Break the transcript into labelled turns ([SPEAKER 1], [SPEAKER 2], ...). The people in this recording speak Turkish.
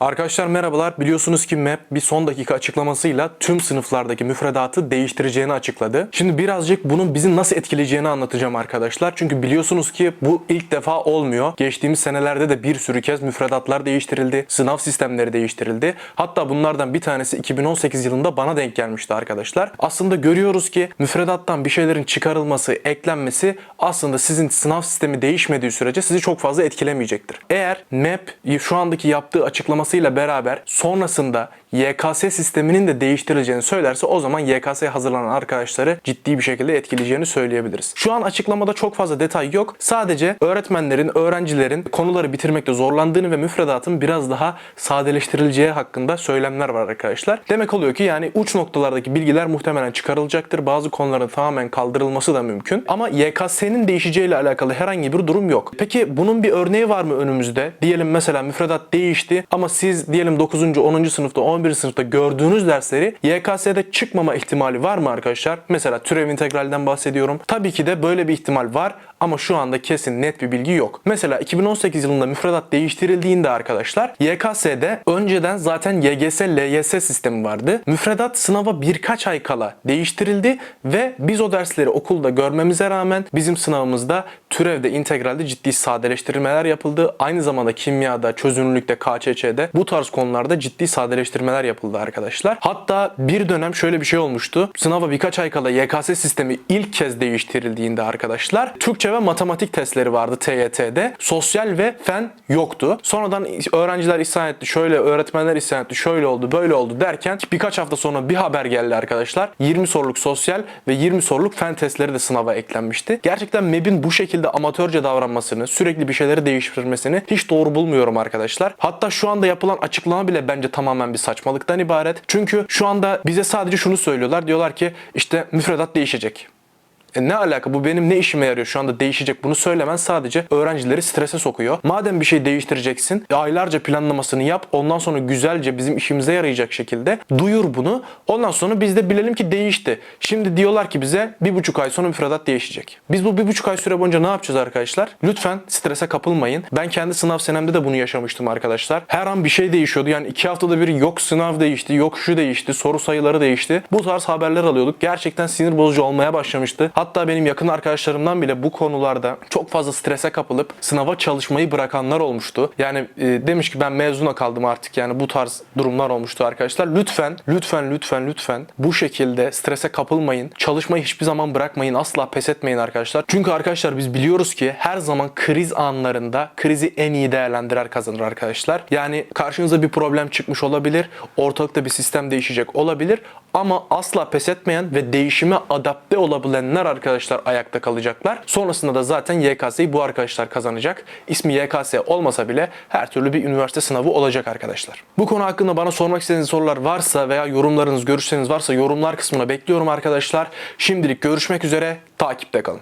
[SPEAKER 1] Arkadaşlar merhabalar. Biliyorsunuz ki MEP bir son dakika açıklamasıyla tüm sınıflardaki müfredatı değiştireceğini açıkladı. Şimdi birazcık bunun bizi nasıl etkileyeceğini anlatacağım arkadaşlar. Çünkü biliyorsunuz ki bu ilk defa olmuyor. Geçtiğimiz senelerde de bir sürü kez müfredatlar değiştirildi. Sınav sistemleri değiştirildi. Hatta bunlardan bir tanesi 2018 yılında bana denk gelmişti arkadaşlar. Aslında görüyoruz ki müfredattan bir şeylerin çıkarılması, eklenmesi aslında sizin sınav sistemi değişmediği sürece sizi çok fazla etkilemeyecektir. Eğer MEP şu andaki yaptığı açıklamasıyla beraber sonrasında YKS sisteminin de değiştirileceğini söylerse o zaman YKS'ye hazırlanan arkadaşları ciddi bir şekilde etkileyeceğini söyleyebiliriz. Şu an açıklamada çok fazla detay yok. Sadece öğretmenlerin, öğrencilerin konuları bitirmekte zorlandığını ve müfredatın biraz daha sadeleştirileceği hakkında söylemler var arkadaşlar. Demek oluyor ki yani uç noktalardaki bilgiler muhtemelen çıkarılacaktır. Bazı konuların tamamen kaldırılması da mümkün. Ama YKS'nin değişeceğiyle alakalı herhangi bir durum yok. Peki bunun bir örneği var mı önümüzde? Diyelim mesela müfredat değişti ama siz diyelim 9. 10. sınıfta 11. sınıfta gördüğünüz dersleri YKS'de çıkmama ihtimali var mı arkadaşlar? Mesela türev integralden bahsediyorum. Tabii ki de böyle bir ihtimal var ama şu anda kesin net bir bilgi yok. Mesela 2018 yılında müfredat değiştirildiğinde arkadaşlar YKS'de önceden zaten YGS, LYS sistemi vardı. Müfredat sınava birkaç ay kala değiştirildi ve biz o dersleri okulda görmemize rağmen bizim sınavımızda türevde, integralde ciddi sadeleştirmeler yapıldı. Aynı zamanda kimyada, çözünürlükte, KÇÇ'de bu tarz konularda ciddi sadeleştirmeler yapıldı arkadaşlar. Hatta bir dönem şöyle bir şey olmuştu. Sınava birkaç ay kala YKS sistemi ilk kez değiştirildiğinde arkadaşlar Türkçe ve matematik testleri vardı TYT'de. Sosyal ve fen yoktu. Sonradan öğrenciler isyan etti, şöyle öğretmenler isyan etti, şöyle oldu, böyle oldu derken birkaç hafta sonra bir haber geldi arkadaşlar. 20 soruluk sosyal ve 20 soruluk fen testleri de sınava eklenmişti. Gerçekten MEB'in bu şekilde amatörce davranmasını, sürekli bir şeyleri değiştirmesini hiç doğru bulmuyorum arkadaşlar. Hatta şu anda yapılan açıklama bile bence tamamen bir saçmalıktan ibaret. Çünkü şu anda bize sadece şunu söylüyorlar. Diyorlar ki işte müfredat değişecek. E ne alaka bu benim ne işime yarıyor şu anda değişecek bunu söylemen sadece öğrencileri strese sokuyor. Madem bir şey değiştireceksin aylarca planlamasını yap ondan sonra güzelce bizim işimize yarayacak şekilde duyur bunu. Ondan sonra biz de bilelim ki değişti. Şimdi diyorlar ki bize bir buçuk ay sonra müfredat değişecek. Biz bu bir buçuk ay süre boyunca ne yapacağız arkadaşlar? Lütfen strese kapılmayın. Ben kendi sınav senemde de bunu yaşamıştım arkadaşlar. Her an bir şey değişiyordu. Yani iki haftada bir yok sınav değişti, yok şu değişti, soru sayıları değişti. Bu tarz haberler alıyorduk. Gerçekten sinir bozucu olmaya başlamıştı. Hatta benim yakın arkadaşlarımdan bile bu konularda çok fazla strese kapılıp sınava çalışmayı bırakanlar olmuştu. Yani e, demiş ki ben mezuna kaldım artık yani bu tarz durumlar olmuştu arkadaşlar. Lütfen, lütfen, lütfen, lütfen bu şekilde strese kapılmayın. Çalışmayı hiçbir zaman bırakmayın. Asla pes etmeyin arkadaşlar. Çünkü arkadaşlar biz biliyoruz ki her zaman kriz anlarında krizi en iyi değerlendirer kazanır arkadaşlar. Yani karşınıza bir problem çıkmış olabilir. Ortalıkta bir sistem değişecek olabilir. Ama asla pes etmeyen ve değişime adapte olabilenler arkadaşlar ayakta kalacaklar. Sonrasında da zaten YKS'yi bu arkadaşlar kazanacak. İsmi YKS olmasa bile her türlü bir üniversite sınavı olacak arkadaşlar. Bu konu hakkında bana sormak istediğiniz sorular varsa veya yorumlarınız, görüşleriniz varsa yorumlar kısmına bekliyorum arkadaşlar. Şimdilik görüşmek üzere. Takipte kalın.